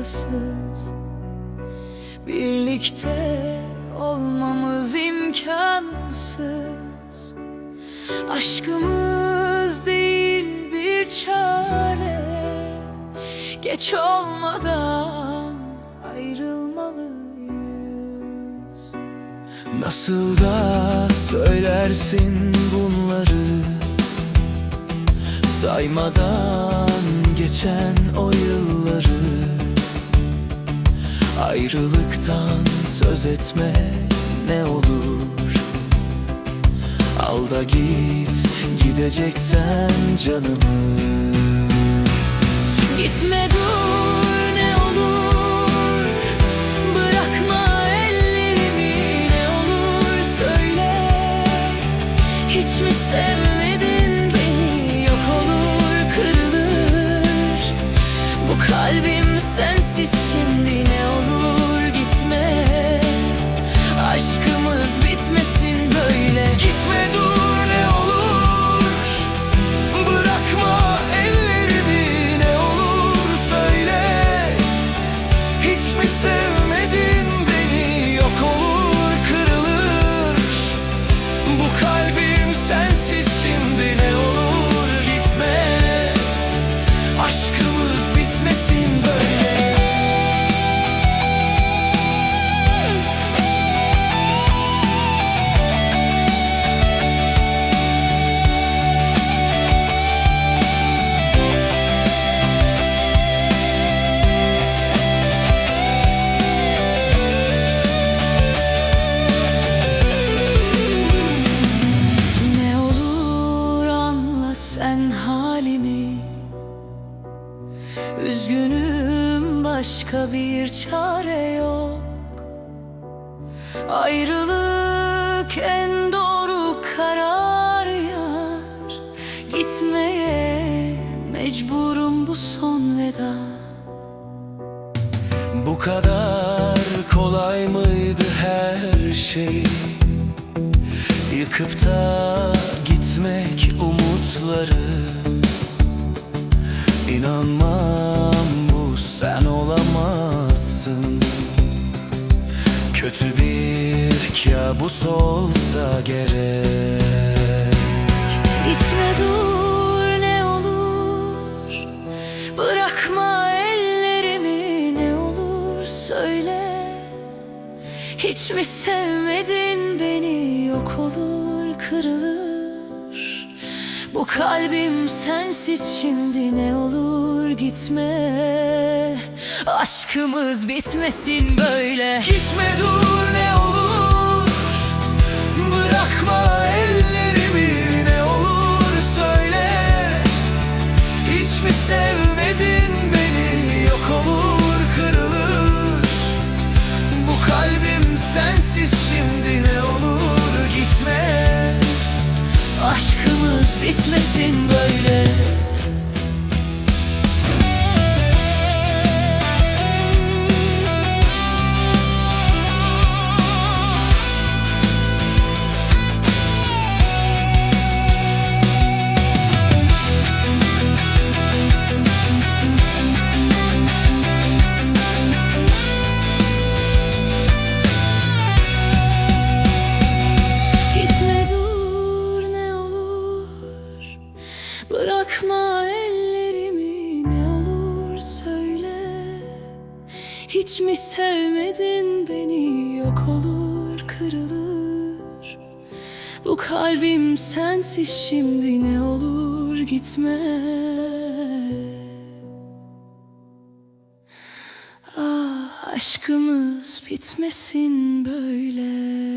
noktasız Birlikte olmamız imkansız. Aşkımız değil bir çare. Geç olmadan ayrılmalıyız. Nasıl da söylersin bunları? Saymadan geçen o yılları Ayrılıktan söz etme ne olur. Al da git gideceksen canımı Gitme dur ne olur. Bırakma ellerimi ne olur. Söyle Hiç mi sevmedin beni? Yok olur kırılır. Bu kalbim sensiz şimdi başka bir çare yok. Ayrılık en doğru karar yar. Gitmeye mecburum bu son veda. Bu kadar kolay mıydı her şey? Yıkıp da gitmek umutları. İnanmam Kötü bir kabus olsa gerek. Gitme dur ne olur. Bırakma ellerimi ne olur söyle. Hiç mi sevmedin beni? Yok olur kırılır. Bu kalbim sensiz şimdi ne olur gitme Aşkımız bitmesin böyle. Gitme dur ne olur. Bırakma ellerimi ne olur söyle. Hiç mi sevmedin beni? Yok olur kırılır. Bu kalbim sensiz şimdi ne olur gitme. Aşkımız bitmesin böyle Bırakma ellerimi ne olur söyle. Hiç mi sevmedin beni? Yok olur kırılır. Bu kalbim sensiz şimdi ne olur gitme. Ah aşkımız bitmesin böyle